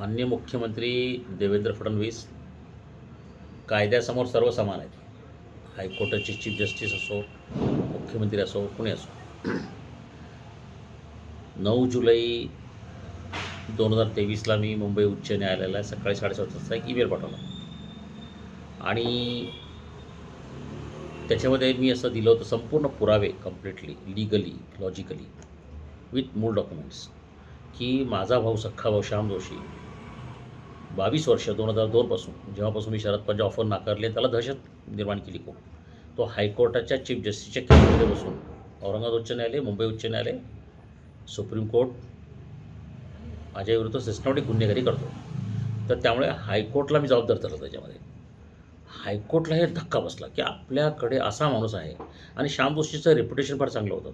माननीय मुख्यमंत्री देवेंद्र फडणवीस कायद्यासमोर सर्व समान आहेत. हायकोर्टाचे चीफ जस्टिस असो मुख्यमंत्री असो कुणी असो. नऊ जुलै दोन हजार तेवीसला मी मुंबई उच्च न्यायालयाला सकाळी साडेसात वाजता एक ईमेल पाठवला. आणि त्याच्यामध्ये मी असं दिलं होतं संपूर्ण पुरावे कम्प्लिटली लिगली लॉजिकली विथ मूळ डॉक्युमेंट्स की माझा भाऊ सख्खा भाऊ श्याम जोशी बावीस वर्ष दोन हजार दोनपासून जेव्हापासून मी शरद पवारच्या ऑफर नाकारले त्याला दहशत निर्माण केली खूप. तो हायकोर्टाच्या चीफ जस्टिसच्या केसमध्ये बसून औरंगाबाद उच्च न्यायालय मुंबई उच्च न्यायालय सुप्रीम कोर्ट माझ्याविरुद्ध सिस्टमॅटिक गुन्हेगारी करतो. तर त्यामुळे हायकोर्टला मी जबाबदार धरलं त्याच्यामध्ये. हायकोर्टला हे धक्का बसला की आपल्याकडे असा माणूस आहे आणि श्याम जोशीचं रेप्युटेशन फार चांगलं होतं.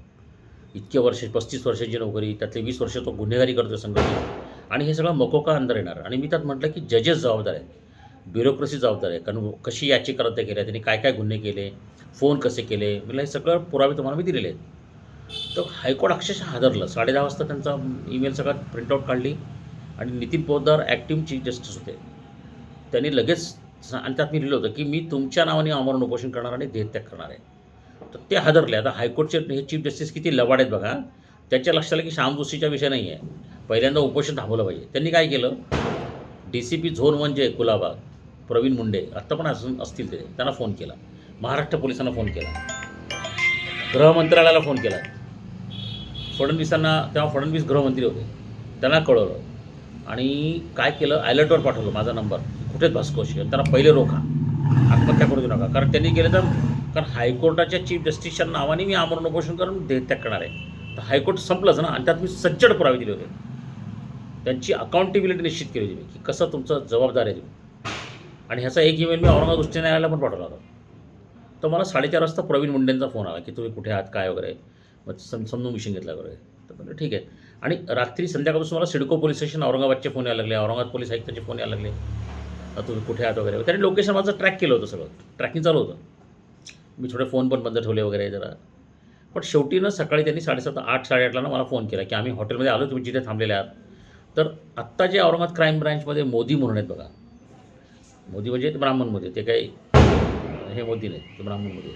इतके वर्ष पस्तीस वर्षाची नोकरी त्यातले वीस वर्ष तो गुन्हेगारी करतो संघटनेत. आणि हे सगळं मकोका अंदर येणार? आणि मी त्यात म्हटलं की जजेस जबाबदार आहेत. ब्युरोक्रेसी जबाबदार आहे. कारण कशी याचिका रद्द केल्या त्यांनी काय काय गुन्हे केले फोन कसे केले मला हे सगळं पुरावे तुम्हाला मी दिलेले आहेत. तर हायकोर्ट अक्षरशः हादरलं. साडे दहा वाजता त्यांचा ईमेल सगळा प्रिंटआउट काढली आणि Nitin Poddar active chief justice होते. त्यांनी लगेच आणि त्यात मी लिहिलं होतं की मी तुमच्या नावाने आमरण उपोषण करणार आणि देहत्याग करणार आहे. तर ते हादरले. आता हायकोर्टचे हे चीफ जस्टिस किती लवाड आहेत बघा. त्याच्या लक्षात आलं की श्याम जोशीचा विषय नाही आहे पहिल्यांदा उपोषण थांबवलं पाहिजे. त्यांनी काय केलं? डी सी पी झोन म्हणजे कुलाबाग कुलाबा प्रवीण मुंडे आत्ता पण असून असतील ते. त्यांना फोन केला. महाराष्ट्र पोलिसांना फोन केला. गृहमंत्रालयाला फोन केला. फडणवीसांना तेव्हा फडणवीस गृहमंत्री होते. त्यांना कळवलं. आणि काय केलं? अलर्टवर पाठवलं माझा नंबर. कुठेच भास्कोशी त्यांना पहिले रोखा. आत्महत्या करू देऊ नका. कारण त्यांनी केलं तर कारण हायकोर्टाच्या चीफ जस्टिसच्या नावाने मी आमरण उपोषण करून देहत्याग करणार आहे. तर हायकोर्ट संपलंच ना. आणि त्यात मी सज्जड पुरावे दिले होते. त्यांची अकाउंटेबिलिटी निश्चित केली होती मी की कसं तुमचं जबाबदार आहे तुम्ही. आणि ह्याचा एक इमेल मी औरंगाबाद उच्च न्यायालयाला पण पाठवला होता. तर मला साडेचार वाजता प्रवीण मुंडेंचा फोन आला की तुम्ही कुठे आहात काय वगैरे मग सम समजून मिशन घेतला वगैरे. तर म्हणजे ठीक आहे. आणि रात्री संध्याकाळपासून मला सिडको पोलीस स्टेशन औरंगाबादचे फोन यायला लागले औरंगाबाद पोलीस आयुक्ताचे फोन यायला लागले. तुम्ही कुठे आहात वगैरे? त्यांनी लोकेशन माझं ट्रॅक केलं होतं सगळं. ट्रॅकिंग चालू होतं. मी थोडे फोन पण बंद ठेवले वगैरे जरा. पण शेवटी ना सकाळी त्यांनी साडेसात आठ साडेआठला ना मला फोन केला की आम्ही हॉटेलमध्ये आलो तुम्ही जिथे थांबलेले आहात. तर आत्ता जे औरंगाबाद क्राईम ब्रँचमध्ये मोदी म्हणून आहेत बघा. मोदी म्हणजे ब्राह्मण मोदी ते काही हे मोदी नाही ते ब्राह्मण मोदी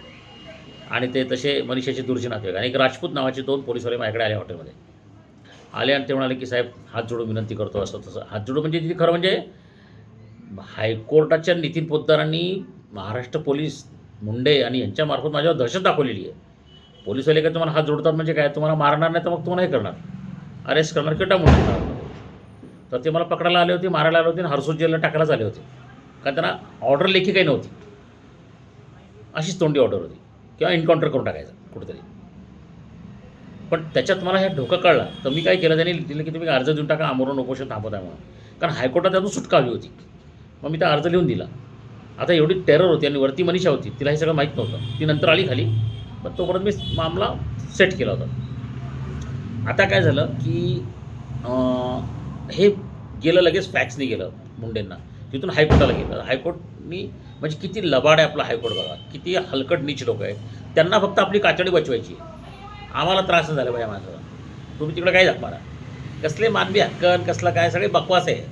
आणि ते तसे मनीषाचे दूरचे नातेवाईक आणि एक राजपूत नावाचे दोन पोलिसवाले माझ्याकडे आले हॉटेलमध्ये. आले आणि ते म्हणाले की साहेब हात जोडून विनंती करतो असं तसं. हात जोडून म्हणजे तिथे खरं म्हणजे हायकोर्टाच्या नितीन पोद्दारांनी महाराष्ट्र पोलीस मुंडे आणि यांच्यामार्फत माझ्यावर दहशत दाखवलेली आहे. पोलीसवाले काय तुम्हाला हात जोडतात म्हणजे काय? तुम्हाला मारणार नाही तर मग तुम्हाला हे करणार. अरेस्ट करणार किंवा टाकून देणार तर ते मला पकडायला आले होते मारायला आले होते आणि हरसूद जेलला टाकायलाच आले होते. कारण त्यांना ऑर्डर लेखी काही नव्हती. अशीच तोंडी ऑर्डर होती. किंवा एन्काउंटर करून टाकायचं कुठेतरी. पण त्याच्यात मला हे धोका कळला. तर मी काय केलं त्यांनी दिलं की तुम्ही अर्ज देऊन टाका आमरण उपोषण थांबत आहे म्हणून. कारण हायकोर्टात त्यातून सुटका हवी होती. मग मी त्या अर्ज लिहून दिला. आता एवढी टेरर होती आणि वरती मनीषा होती तिला हे सगळं माहीत नव्हतं. ती नंतर आली खाली. पण तोपर्यंत मी मामला सेट केला होता. आता काय झालं की हे गेलं लगेच फॅक्सने गेलं मुंडेंना. तिथून हायकोर्टाला गेलं. हायकोर्टनी म्हणजे किती लबाड आहे आपला हायकोर्ट बघा. किती हलकट नीच लोक आहेत. त्यांना फक्त आपली कातडी बचवायची आम्हाला त्रास झाला पाहिजे माझं तुम्ही तिकडे काय दाखवा कसले मानवी हक्क कसला काय सगळे बकवास आहे.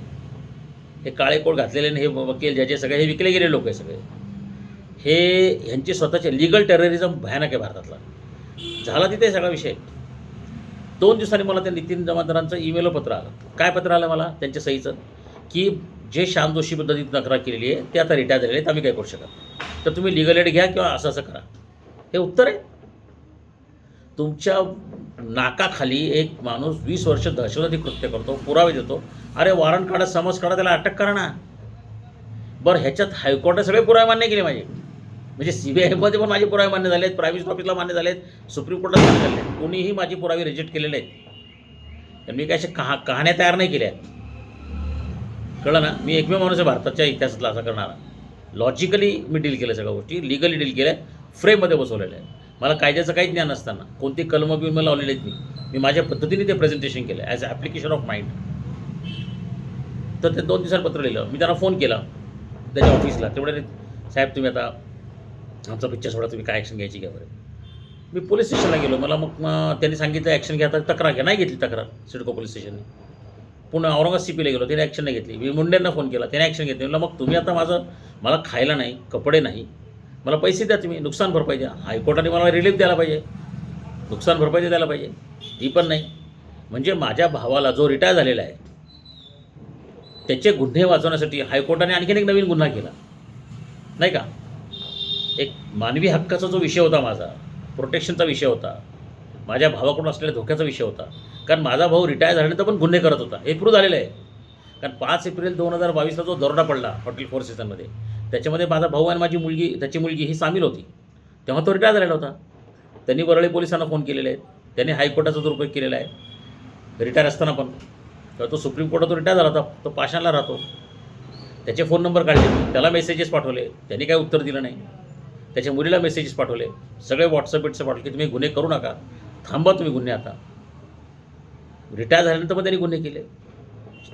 हे काळे कोट घातलेले हे वकील ज्याचे सगळे हे विकले गेले लोक आहे सगळे. हे ह्यांचे स्वतःचे लिगल टेररिझम भयानक आहे भारतातला. झाला तिथे सगळा विषय. दोन दिवसांनी मला त्या नितीन जमादारांचं ईमेल पत्र आलं. काय पत्र आलं मला? त्यांच्या सहीचं की जे श्याम जोशीबद्दल तक्रार केलेली आहे ते आता रिटायर झालेले आहेत आम्ही काय करू शकत तर तुम्ही लिगल एड घ्या किंवा असं असं करा. हे उत्तर आहे. तुमच्या नाकाखाली एक माणूस वीस वर्ष दहशतवादी कृत्य करतो पुरावे देतो. अरे वॉरंट काढा समज काढा त्याला अटक करा ना. बरं ह्याच्यात हायकोर्टात सगळे पुरावे मान्य केले माझे. म्हणजे सी बी आयमध्ये पण माझे पुरावे मान्य झाले आहेत प्रायव्हेट ऑफिसला मान्य झाले आहेत सुप्रीम कोर्टात मान्य झाले आहेत कोणीही माझी पुरावे रिजेक्ट केलेले आहेत तर मी काय अशा कहा कहाण्या तयार नाही केल्या. कळलं ना? मी एकमेव माणूस आहे भारताच्या इतिहासातला असा करणारा. लॉजिकली मी डील केलं सगळ्या गोष्टी लिगली डील केल्या फ्रेममध्ये बसवलेल्या आहे मला कायद्याचं काहीच ज्ञान नसताना कोणती कलमं बिलमं लावलेली आहेत मी. मी माझ्या पद्धतीने ते प्रेझेंटेशन केलं as a application of mind तर ते दोन दिवसात पत्र लिहिलं. मी त्यांना फोन केला त्याच्या ऑफिसला तेवढ्या साहेब तुम्ही आता आमचा पिक्चर सोडा तुम्ही काय ॲक्शन घ्यायची घ्या बरं. मी पोलीस स्टेशनला गेलो. मला मग त्यांनी सांगितलं ॲक्शन घ्या. तर तक्रार घ्या. नाही घेतली तक्रार सिडको पोलीस स्टेशनने पुन्हा औरंगाबाद सी पीला गेलो. त्याने ॲक्शन नाही घेतली. मी मुंडेंना फोन केला. त्याने ॲक्शन घेतली. म्हणलं मग तुम्ही आता माझं मला खायला नाही कपडे नाही मला पैसे द्या तुम्ही. नुकसान भरपाई द्या. हायकोर्टाने मला रिलीफ द्यायला पाहिजे. नुकसान भरपाई द्यायला पाहिजे. ती पण नाही. म्हणजे माझ्या भावाला जो रिटायर झालेला आहे त्याचे गुन्हे वाचवण्यासाठी हायकोर्टाने आणखीन एक नवीन गुन्हा केला. नाही का? एक मानवी हक्काचा जो विषय होता माझा प्रोटेक्शनचा विषय होता माझ्या भावाकडून असलेल्या धोक्याचा विषय होता कारण माझा भाऊ रिटायर झाल्यानंतर पण गुन्हे करत होता हे प्रूव्ह झालेलं आहे. कारण पाच एप्रिल दोन हजार बावीसला जो दरोडा पडला हॉटेल फोर सीझनमध्ये त्याच्यामध्ये माझा भाऊ आणि माझी मुलगी त्याची मुलगी ही सामील होती. तेव्हा तो रिटायर झालेला होता. त्यांनी वरळी पोलिसांना फोन केलेले आहेत. त्यांनी हायकोर्टाचा दुरुपयोग केलेला आहे. रिटायर असताना पण. तर तो सुप्रीम कोर्टात रिटायर झाला होता. तो पाषाणला राहतो. त्याचे फोन नंबर काढले. त्याला मेसेजेस पाठवले. त्यांनी काही उत्तर दिलं नाही. त्याच्या मुलीला मेसेजेस पाठवले. सगळे व्हॉट्सअप बिट्स पाठवले की तुम्ही गुन्हे करू नका. थांबा तुम्ही गुन्हे आता. रिटायर झाल्यानंतर पण त्यांनी गुन्हे केले.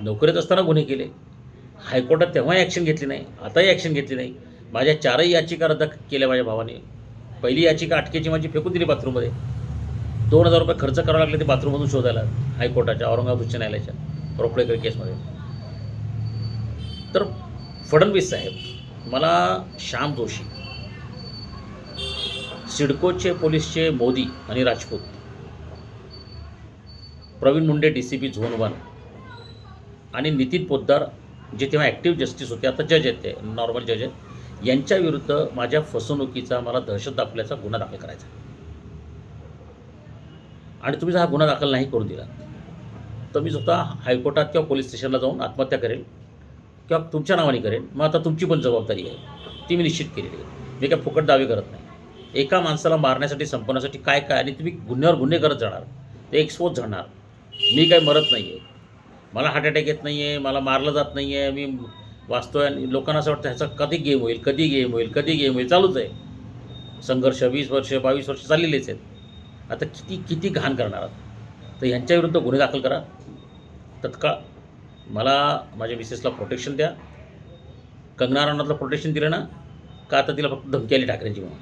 नोकरीत असताना गुन्हे केले. हायकोर्टात तेव्हाही ॲक्शन घेतली नाही. आताही ॲक्शन घेतली नाही. माझ्या चारही याचिका रद्द केल्या माझ्या भावाने. पहिली याचिका अटकेची माझी फेकून दिली बाथरूममध्ये. दोन हजार रुपये खर्च करावा लागले ते बाथरूममधून शोधायला. हायकोर्टाच्या औरंगाबाद उच्च न्यायालयाच्या रोकडेकर केसमध्ये. तर फडणवीस साहेब मला श्याम जोशी सिडकोचे पोलीसचे मोदी आणि Rajput. Praveen Munde D C P zone one. आणि नितीन पोद्दार जे तेव्हा ॲक्टिव्ह जस्टिस होते आता जज आहेत ते नॉर्मल जज आहेत यांच्या विरुद्ध माझ्या फसवणुकीचा मला दहशत दाखवल्याचा गुन्हा दाखल करायचा. आणि तुम्ही जर हा गुन्हा दाखल नाही करून दिला तर मी स्वतः हायकोर्टात किंवा पोलीस स्टेशनला जाऊन आत्महत्या करेल किंवा तुमच्या नावाने करेन मग आता तुमची पण जबाबदारी आहे. ती मी निश्चित केलेली आहे. मी काय फुकट दावे करत नाही. एका माणसाला मारण्यासाठी संपवण्यासाठी काय काय? आणि तुम्ही गुन्ह्यावर गुन्हे करत जाणार. ते एक्सपोज जाणार मी काय मरत नाही आहे मला हार्ट अटॅक येत नाही आहे मला मारलं जात नाही आहे मी वाचतोय आणि लोकांना असं वाटतं ह्याचा कधी गेम होईल? कधी गेम होईल? कधी गेम होईल? चालूच आहे. संघर्ष वीस वर्ष बावीस वर्ष चाललेलेच आहेत. आता किती किती घाण करणार आहात? तर ह्यांच्याविरुद्ध गुन्हे दाखल करा. तत्काळ मला माझ्या मिसेसला प्रोटेक्शन द्या. कंगना राणातलं प्रोटेक्शन दिलं ना का आता तिला फक्त धमकी आली ठाकरेंची म्हणून?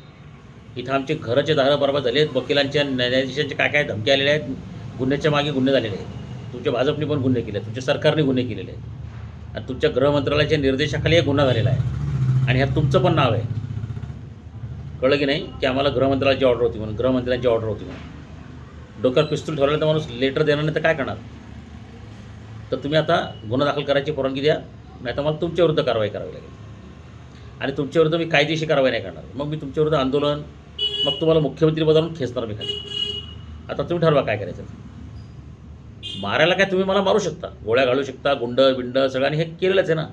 इथं आमचे घराचे दारं बरोबर झाले आहेत वकिलांच्या न्यायाधीशांचे काय काय धमकी आलेल्या आहेत गुन्ह्याच्या मागे गुन्हे झालेले आहेत. तुमच्या भाजपने पण गुन्हे केले आहेत तुमच्या सरकारने गुन्हे केलेले आहेत. आणि तुमच्या गृहमंत्रालयाच्या निर्देशाखाली हा गुन्हा झालेला आहे. आणि ह्यात तुमचं पण नाव आहे. कळलं की नाही? की आम्हाला गृहमंत्रालयाची ऑर्डर होती म्हणून गृहमंत्र्यांची ऑर्डर होती म्हणून. डोक्यावर पिस्तूल ठेवलेला तर माणूस लेटर देणार नाही तर काय करणार? तर तुम्ही आता गुन्हा दाखल करायची परवानगी द्या नाही तर मला तुमच्याविरुद्ध कारवाई करावी लागेल. आणि तुमच्याविरुद्ध मी कायदेशीर कारवाई नाही करणार. मग मी तुमच्याविरुद्ध आंदोलन मग तुम्हाला मुख्यमंत्री पदावरून खेचणार मी खाली. आता तुम्ही ठरवा काय करायचं मारायला काय तुम्ही मला मारू शकता. गोळ्या घालू शकता गुंड बिंड सगळ्यांनी हे केलेलंच आहे ना.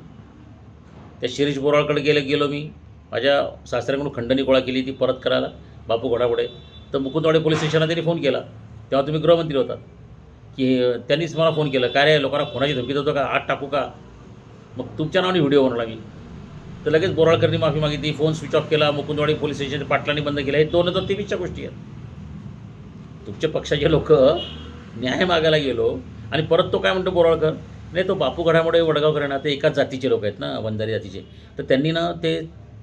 त्या शिरीष बोराळकडे गेले गेलो मी. माझ्या सासऱ्याकडून खंडणी गोळा केली ती परत करायला. बापू घोडापुढे तर मुकुंदवाडे पोलीस स्टेशनला त्यांनी फोन केला. तेव्हा तुम्ही गृहमंत्री होतात. की त्यांनीच मला फोन केला. काय रे लोकांना फोनाची धमकी देतो का? आत टाकू का? मग तुमच्या नावाने व्हिडिओ बनवला मी. तर लगेच बोराळकरनी माफी मागितली फोन स्विच ऑफ केला मुकुंदवाडी पोलीस स्टेशन पाटलांनी बंद केला. हे दोन हजार तेवीसच्या गोष्टी आहेत. तुमच्या पक्षाचे लोक न्याय मागायला गेलो आणि परत तो काय म्हणतो बोराळकर? नाही तो बापू घडामुळे वडगावकर आहे ना ते एकाच जातीचे लोक आहेत ना वंजारी जातीचे. तर त्यांनी ना ते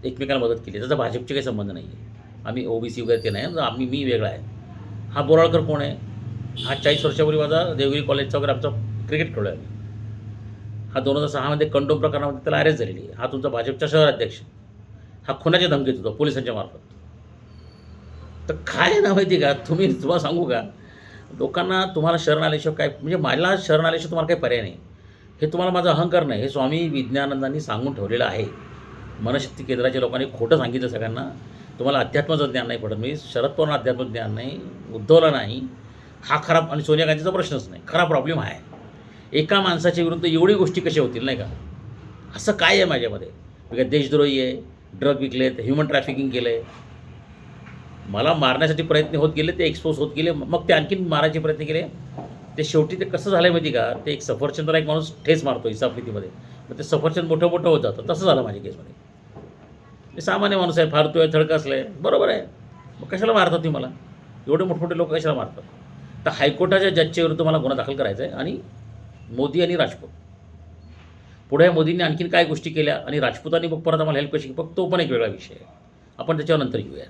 एकमेकाला मदत केली. त्याचा भाजपचे काही संबंध नाही आहे आम्ही ओबीसी वगैरे ते नाही आम्ही मी वेगळा आहे. हा बोराळकर कोण आहे? हा चाळीस वर्षापूर्वी माझा देवगिरी कॉलेजचा वगैरे आमचा क्रिकेट खेळलो आहे. हा दोन हजार सहामध्ये कंडोम प्रकरणामध्ये त्याला अरेस्ट झालेली हा तुमचा भाजपचा शहर अध्यक्ष. हा खुनाच्या धमकीत होतो पोलिसांच्या मार्फत. तर काय ना माहिती का? तुम्ही तुम्हाला सांगू का? लोकांना तुम्हाला शरण आल्याशिवाय काय? म्हणजे मला शरण आल्याशिवाय तुम्हाला काही पर्याय नाही. हे तुम्हाला माझा अहंकार नाही. हे स्वामी विज्ञानंदांनी सांगून ठेवलेलं आहे. मनशक्ती केंद्राच्या लोकांनी खोटं सांगितलं सगळ्यांना. तुम्हाला अध्यात्माचं ज्ञान नाही पडत. मी शरद पवार अध्यात्म ज्ञान नाही. उद्धवला नाही. हा खराब आणि सोनिया गांधीचा प्रश्नच नाही. खरा प्रॉब्लेम आहे. एका माणसाच्या विरुद्ध एवढी गोष्टी कशा होतील नाही का? असं काय आहे माझ्यामध्ये? मी काय देशद्रोही आहे ड्रग विकलेत ह्युमन ट्रॅफिकिंग केलं आहे मला मारण्यासाठी प्रयत्न होत गेले ते एक्सपोज होत गेले मग ते आणखीन मारायचे प्रयत्न केले. ते शेवटी ते कसं झालं माहिती का? ते एक सफरचंदला एक माणूस ठेस मारतो हिसाबनीतीमध्ये मग ते सफरचंद मोठं मोठं होत जातं. तसं झालं माझ्या केसमध्ये मी सामान्य माणूस आहे फारतोय थडकसलं आहे बरोबर आहे. मग कशाला मारतात तुम्ही मला? एवढे मोठमोठे लोक कशाला मारतात? तर हायकोर्टाच्या जजच्या विरुद्ध मला गुन्हा दाखल करायचा आहे आणि मोदी आणि राजपूत. पुढे मोदींनी आणखीन काय गोष्टी केल्या आणि राजपूतांनी मग परत आम्हाला हेल्प कशी बघ तो पण एक वेगळा विषय आहे. आपण त्याच्यावर नंतर घेऊया